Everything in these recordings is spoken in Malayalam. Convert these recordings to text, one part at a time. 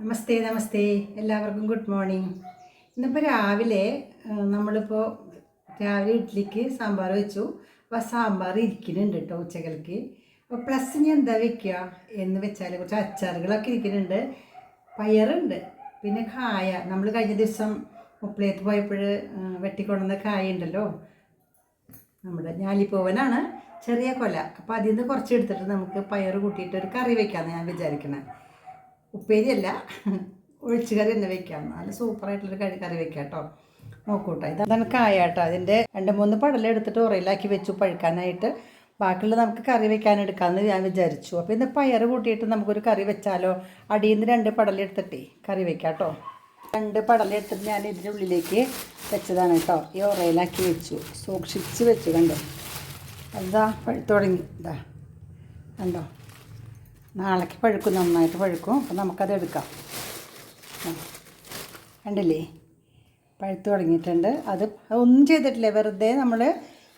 നമസ്തേ നമസ്തേ. എല്ലാവർക്കും ഗുഡ് മോർണിംഗ്. ഇന്നിപ്പോൾ രാവിലെ നമ്മളിപ്പോൾ രാവിലെ ഇഡ്ഡലിക്ക് സാമ്പാർ വെച്ചു. അപ്പോൾ സാമ്പാർ ഇരിക്കുന്നുണ്ട് കേട്ടോ ഉച്ചകൾക്ക്. അപ്പോൾ പ്ലസ് ഇനി എന്താ വെക്കുക എന്ന് വെച്ചാൽ കുറച്ച് അച്ചാറുകളൊക്കെ ഇരിക്കുന്നുണ്ട്. പയറുണ്ട്. പിന്നെ കായ. നമ്മൾ കഴിഞ്ഞ ദിവസം മുപ്പിളേത്ത് പോയപ്പോൾ വെട്ടിക്കൊണ്ടുവന്ന കായ ഉണ്ടല്ലോ. നമ്മുടെ ഞാലിപ്പോവനാണ്. ചെറിയ കൊല. അപ്പോൾ അതിൽ നിന്ന് കുറച്ച് എടുത്തിട്ട് നമുക്ക് പയർ കൂട്ടിയിട്ട് ഒരു കറി വെക്കാമെന്ന് ഞാൻ വിചാരിക്കണേ. ഉപ്പേരിയല്ല. ഒഴിച്ചുകറി തന്നെ വെക്കാം. നല്ല സൂപ്പറായിട്ടുള്ളൊരു കറി കറി വെക്കാം കേട്ടോ. നോക്കൂട്ടോ. ഇതാണ് കായ കേട്ടോ. അതിന്റെ രണ്ട് മൂന്ന് പടല എടുത്തിട്ട് ഉറയിലാക്കി വെച്ചു പഴുക്കാനായിട്ട്. ബാക്കിയുള്ള നമുക്ക് കറി വെക്കാൻ എടുക്കാമെന്ന് ഞാൻ വിചാരിച്ചു. അപ്പോൾ ഇന്ന് പയർ കൂട്ടിയിട്ട് നമുക്കൊരു കറി വെച്ചാലോ? അടിയിൽ നിന്ന് രണ്ട് പടല എടുത്തിട്ടേ കറി വെക്കാം കേട്ടോ. രണ്ട് പടല എടുത്തിട്ട് ഞാൻ ഇതിന്റെ ഉള്ളിലേക്ക് വെച്ചതാണ് കേട്ടോ. ഈ ഉറയിലാക്കി വെച്ചു. സൂക്ഷിച്ച് വെച്ചു കണ്ടോ? അതാ പഴുത്തു തുടങ്ങി. ഇതാ കണ്ടോ? നാളേക്ക് പഴുക്കും നന്നായിട്ട് പഴുക്കും. അപ്പം നമുക്കത് എടുക്കാം. കണ്ടില്ലേ? പഴുത്ത് തുടങ്ങിയിട്ടുണ്ട്. അത് ഒന്നും ചെയ്തിട്ടില്ല? വെറുതെ നമ്മൾ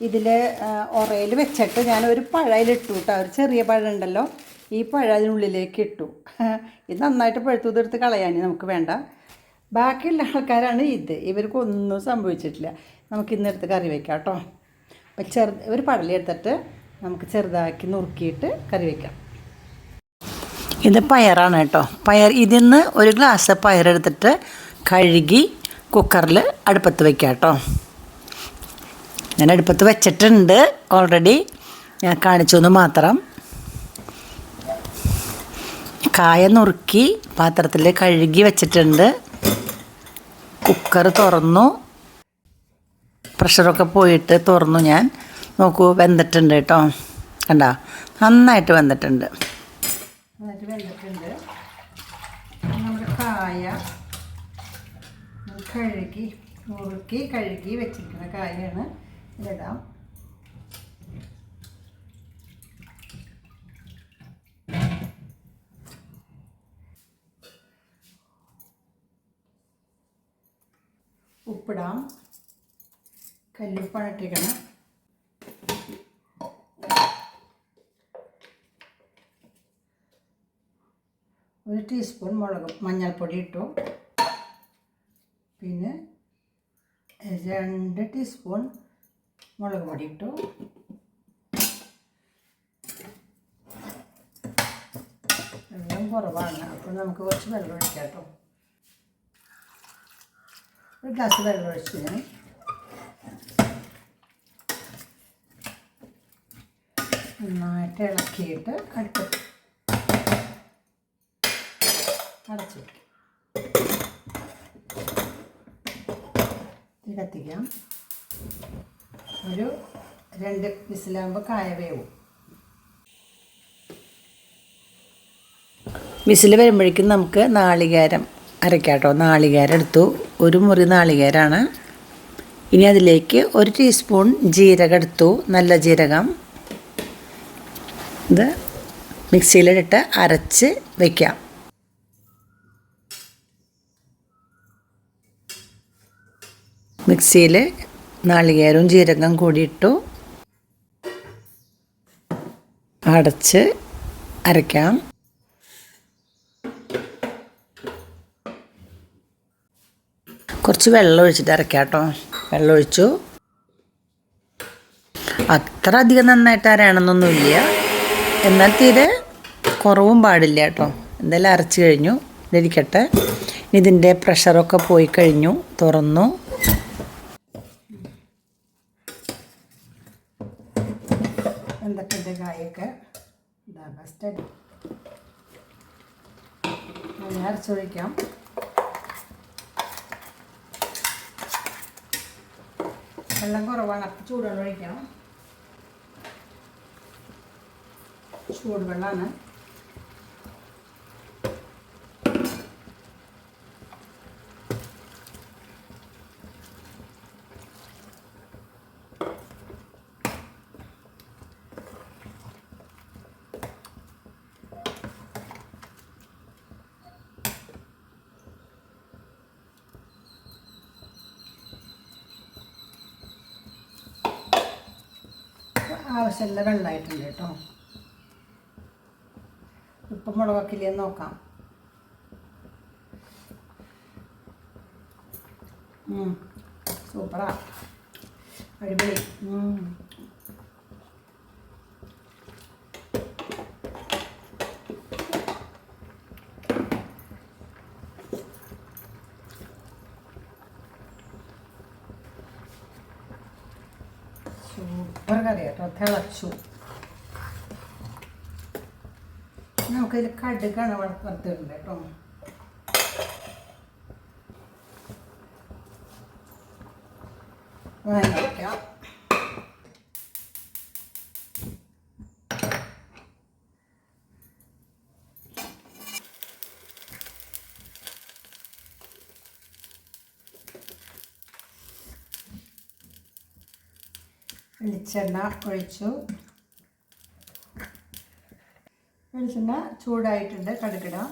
ഇതിൽ ഉറയിൽ വെച്ചിട്ട് ഞാൻ ഒരു പഴയിലിട്ടു കേട്ടോ ഒരു ചെറിയ പഴം ഉണ്ടല്ലോ ഈ പഴ അതിനുള്ളിലേക്ക് ഇട്ടു. ഇത് നന്നായിട്ട് പഴുത്തു തീർത്ത് കളയാനി നമുക്ക് വേണ്ട. ബാക്കിയുള്ള ആൾക്കാരാണ് ഇത്. ഇവർക്കൊന്നും സംഭവിച്ചിട്ടില്ല. നമുക്ക് ഇന്നെടുത്ത് കറി വയ്ക്കാം കേട്ടോ അപ്പം ചെറു ഒരു പടലെടുത്തിട്ട് നമുക്ക് ചെറുതാക്കി നുറുക്കിയിട്ട് കറി വയ്ക്കാം ഇത് പയറാണ് കേട്ടോ. പയർ ഇതിൽ നിന്ന് ഒരു ഗ്ലാസ് പയറെടുത്തിട്ട് കഴുകി കുക്കറിൽ അടുപ്പത്ത് വയ്ക്കുക കേട്ടോ. ഞാൻ അടുപ്പത്ത് വെച്ചിട്ടുണ്ട് ഓൾറെഡി ഞാൻ കാണിച്ചു എന്ന് മാത്രം. കായ നുറുക്കി പാത്രത്തിൽ കഴുകി വെച്ചിട്ടുണ്ട്. കുക്കർ തുറന്നു. പ്രഷറൊക്കെ പോയിട്ട് തുറന്നു ഞാൻ. നോക്കൂ വെന്തിട്ടുണ്ട് കേട്ടോ. കണ്ട നന്നായിട്ട് വെന്തിട്ടുണ്ട്. നന്നായിട്ട് വെന്തിട്ടുണ്ട്. നമ്മൾ കായ കഴുകി മുറുക്കി കഴുകി വെച്ചിരിക്കുന്ന കായാണ് ഇതിടാം. ഉപ്പിടാം. കല്ലുപ്പാണ് ഇട്ടിരിക്കണം ഒരു ടീസ്പൂൺ മുളക് മഞ്ഞൾപ്പൊടി ഇട്ടു. പിന്നെ രണ്ട് ടീസ്പൂൺ മുളക് പൊടി ഇട്ടു. വെള്ളം കുറവാണ്. അപ്പോൾ നമുക്ക് കുറച്ച് വെള്ളം ഒഴിക്കാം കേട്ടോ. ഒരു ഗ്ലാസ് വെള്ളം ഒഴിച്ച് ഞാൻ നന്നായിട്ട് ഇളക്കിയിട്ട് അടുപ്പത്ത് അടച്ചു വയ്ക്കും തീ കത്തിക്കാം. ഒരു രണ്ട് വിസിലാകുമ്പോൾ കായ വേവും. വിസിൽ വരുമ്പോഴേക്കും നമുക്ക് നാളികേരം അരക്കാട്ടോ. കേട്ടോ നാളികേരം എടുത്തു. ഒരു മുറി നാളികേരമാണ് ഇനി അതിലേക്ക് ഒരു ടീസ്പൂൺ ജീരകം എടുത്തു. നല്ല ജീരകം. ഇത് മിക്സിയിലിട്ട് അരച്ച് വയ്ക്കാം മിക്സിയിൽ നാളികേരവും ജീരകം കൂടി ഇട്ടു. അടച്ച് അരയ്ക്കാം. കുറച്ച് വെള്ളം ഒഴിച്ചിട്ട് അരയ്ക്കാം കേട്ടോ. വെള്ളം ഒഴിച്ചു. അത്ര അധികം നന്നായിട്ട് അരയണമെന്നൊന്നുമില്ല. എന്നാൽ തീരെ കുറവും പാടില്ല കേട്ടോ. എന്തായാലും അരച്ച് കഴിഞ്ഞു. ഇതിരിക്കട്ടെ ഇതിന്റെ പ്രഷറൊക്കെ പോയി കഴിഞ്ഞു. തുറന്നു. എന്തൊക്കെ കായൊക്കെ ഇതാ ഫസ്റ്റ് ഞാൻ അരച്ചൊഴിക്കാം വെള്ളം കുറവാണ് അപ്പം ചൂടുവെള്ളം ഒഴിക്കണം. ചൂടുവെള്ളമാണ് ആവശ്യമുള്ള വെള്ളമായിട്ടുണ്ട് കേട്ടോ. ഉപ്പും മുളകൊക്കില്ലെന്ന് നോക്കാം. സൂപ്പറാ. അടിപൊളി. തിളച്ചു. നമുക്കതിൽ കടുകാണ് വറുത്തിട്ടുണ്ട് കേട്ടോ വയ്ക്കാം വെളിച്ചെണ്ണ ഒഴിച്ചു. വെളിച്ചെണ്ണ ചൂടായിട്ടുണ്ട് കടുകിടാം.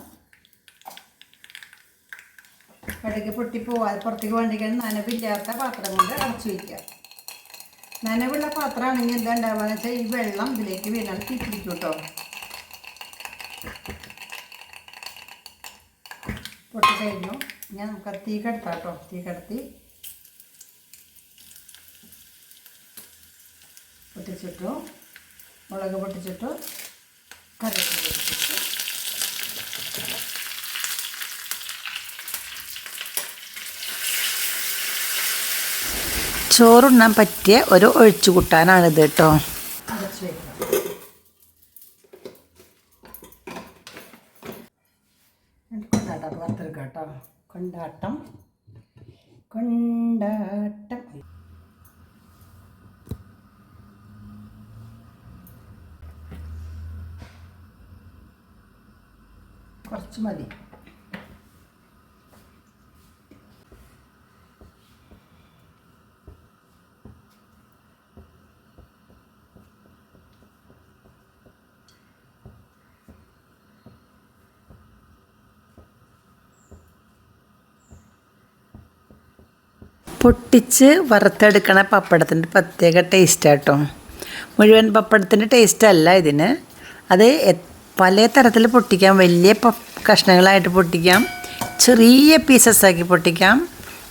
കടുക് പൊട്ടിപ്പോവാതെ പുറത്തേക്ക് വേണ്ടിക്കാൻ നനവില്ലാത്ത പാത്രം കൊണ്ട് അടച്ചു വയ്ക്കുക നനവുള്ള പാത്രമാണെങ്കിൽ എന്താ ഉണ്ടാവുക വെച്ചാൽ ഈ വെള്ളം ഇതിലേക്ക് വീണാൽ തീ പിടിക്കും കേട്ടോ. പൊട്ടി കഴിഞ്ഞു. ഞാൻ നമുക്ക് തീ കടത്താം കേട്ടോ. തീ കടത്തി പൊട്ടിച്ചിട്ടു മുളക് പൊട്ടിച്ചിട്ടു കറിവേപ്പില പൊട്ടിച്ചിട്ടു. ചോറുണ്ണാൻ പറ്റിയ ഒരു ഒഴിച്ചു കൂട്ടാനാണിത് കേട്ടോ അടച്ചു വയ്ക്കാം എന്നിട്ട് കൊണ്ടാട്ടം വറുത്തെടുക്കാം കേട്ടോ കൊണ്ടാട്ടം കൊണ്ടാട്ടം കുറച്ച് മതി. പൊട്ടിച്ച് വറുത്തെടുക്കണ പപ്പടത്തിന്റെ പ്രത്യേക ടേസ്റ്റ് കേട്ടോ മുഴുവൻ പപ്പടത്തിന്റെ അല്ല ഇതിന്. അത് പല തരത്തിൽ പൊട്ടിക്കാം. വലിയ കഷ്ണങ്ങളായിട്ട് പൊട്ടിക്കാം. ചെറിയ പീസസ് ആക്കി പൊട്ടിക്കാം.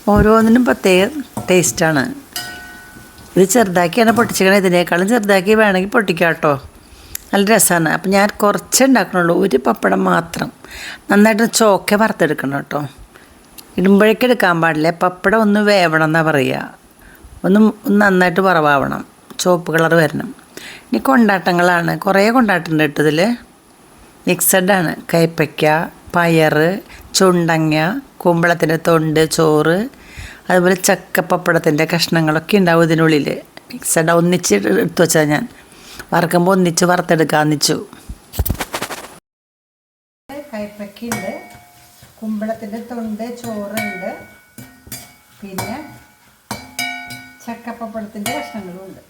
ഓരോന്നിനും പ്രത്യേക ടേസ്റ്റാണ് ഇത് ചെറുതാക്കിയാണ് പൊട്ടിച്ചിരിക്കണത്. ഇതിനേക്കാളും ചെറുതാക്കി വേണമെങ്കിൽ പൊട്ടിക്കാം കേട്ടോ. നല്ല രസമാണ് അപ്പം ഞാൻ കുറച്ച് ഉണ്ടാക്കണുള്ളൂ. ഒരു പപ്പടം മാത്രം. നന്നായിട്ട് ചോക്ക വറുത്തെടുക്കണം കേട്ടോ. ഇടുമ്പോഴേക്ക് എടുക്കാൻ പാടില്ല. പപ്പടം ഒന്ന് വേവണം എന്നാണ് പറയുക ഒന്ന് ഒന്ന് നന്നായിട്ട് വറവാവണം ചുവപ്പ് കളർ വരണം. ഇനി കൊണ്ടാട്ടങ്ങളാണ്. കുറേ കൊണ്ടാട്ടുണ്ട് കേട്ടോ ഇതിൽ മിക്സഡാണ്. കൈപ്പയ്ക്ക പയർ ചുണ്ടങ്ങ കുമ്പളത്തിന്റെ തൊണ്ട് ചോറ് അതുപോലെ ചക്ക പപ്പടത്തിന്റെ കഷ്ണങ്ങളൊക്കെ ഉണ്ടാവും ഇതിനുള്ളിൽ മിക്സഡ് ഒന്നിച്ച് എടുത്തു വെച്ചാൽ ഞാൻ. വറുക്കുമ്പോൾ ഒന്നിച്ച് വറുത്തെടുക്കാന്നിച്ചു കൈപ്പക്കയുണ്ട് കുമ്പളത്തിന്റെ തൊണ്ട് ചോറുണ്ട് പിന്നെ ചക്കപ്പപ്പടത്തിന്റെ കഷ്ണങ്ങളും ഉണ്ട്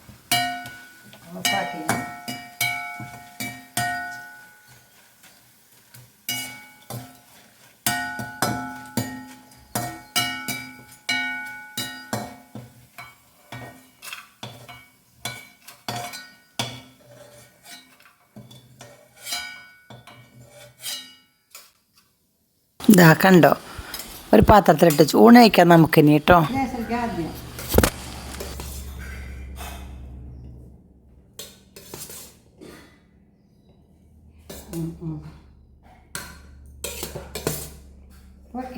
ഇതാ കണ്ടോ? ഒരു പാത്രത്തിലിട്ട് ഊണ് കഴിക്കാം നമുക്കിനി കേട്ടോ.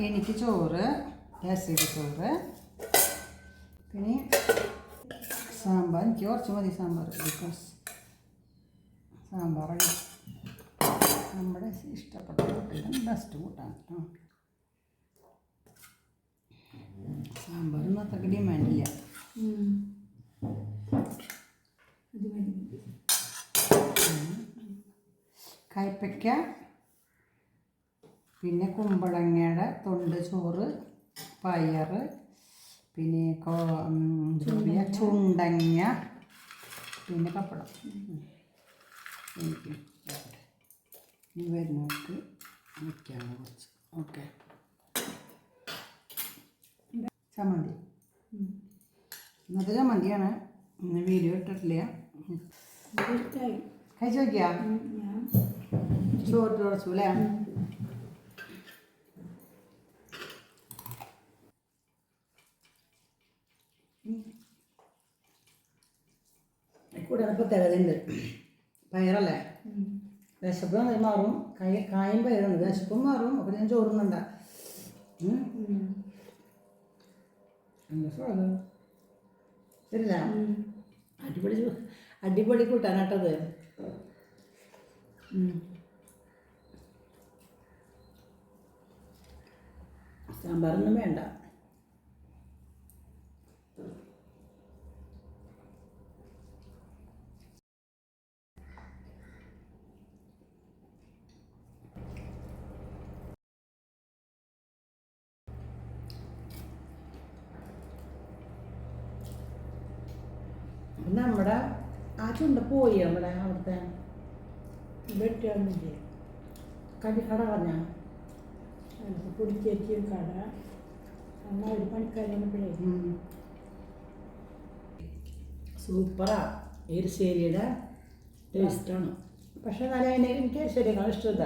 എനിക്ക് ചോറ് കേസരി ചോറ് പിന്നെ സാമ്പാർ. എനിക്ക് കുറച്ച് മതി സാമ്പാർ ബിക്കോസ് സാമ്പാർ നമ്മുടെ ഇഷ്ടപ്പെട്ട കൂട്ടിലും ബെസ്റ്റ് കൂട്ടാണ് കേട്ടോ സാമ്പാറൊന്നും അത്രയ്ക്ക് ഡിമാൻഡില്ല കയ്പ്പയ്ക്ക പിന്നെ കുമ്പളങ്ങയുടെ തൊണ്ട് ചോറ് പയർ പിന്നെ ചുണ്ടങ്ങ. പിന്നെ പപ്പടം. എനിക്ക്. ഇനി വരുന്നവർക്ക് വയ്ക്കാമോ കുറച്ച്? ഓക്കെ. ചമ്മന്തി. ഇന്നത്തെ ചമ്മന്തിയാണ്. ഇന്ന് വീഡിയോ ഇട്ടിട്ടില്ല. കഴിച്ചു നോക്കിയാ? ചോറ് കുറച്ചു അല്ലേ? കൂടെ പ്രത്യേകതയുണ്ട് പയറല്ലേ? വിശപ്പ് മാറും. കൈ കായുമ്പോൾ എഴുതുന്നത് വിശപ്പും മാറും. അപ്പോൾ ഞാൻ ചോറുന്നുണ്ട ശരില്ല അടിപൊളി അടിപൊളി കൂട്ടാനാട്ടത്. സാമ്പാറൊന്നും വേണ്ട അപ്പം നമ്മുടെ ആ ചുണ്ട പോയി നമ്മുടെ അവിടുത്തെ. വെട്ടുന്നില്ലേ കടി കട പറഞ്ഞ പൊടിച്ചേച്ചിയും കട. അമ്മ ഒരു പണിക്കാരിപ്പോഴേ സൂപ്പറാ. എരിശ്ശേരിയുടെ ടേസ്റ്റാണ്. പക്ഷെ നല്ല എനിക്ക് എരിശ്ശേരിയേക്കാൾ ഇഷ്ടമില്ല.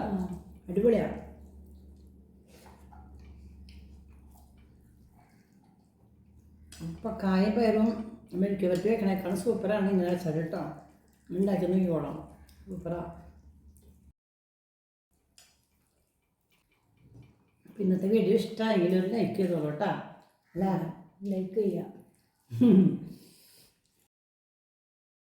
അടിപൊളിയാണ് അപ്പം കായ പയറും മെഴുക്ക് വെറുതെ വെക്കണേക്കാളും സൂപ്പറാണ് ഇങ്ങനെ വെച്ചാൽ കേട്ടോ. ഉണ്ടാക്കി നോക്കിക്കോളാം. സൂപ്പറാ. അപ്പം ഇന്നത്തെ വീഡിയോ ഇഷ്ടമായെങ്കിൽ ഒരു ലൈക്ക് ചെയ്തോളൂ കേട്ടോ. അല്ല? ലൈക്ക് ചെയ്യാം.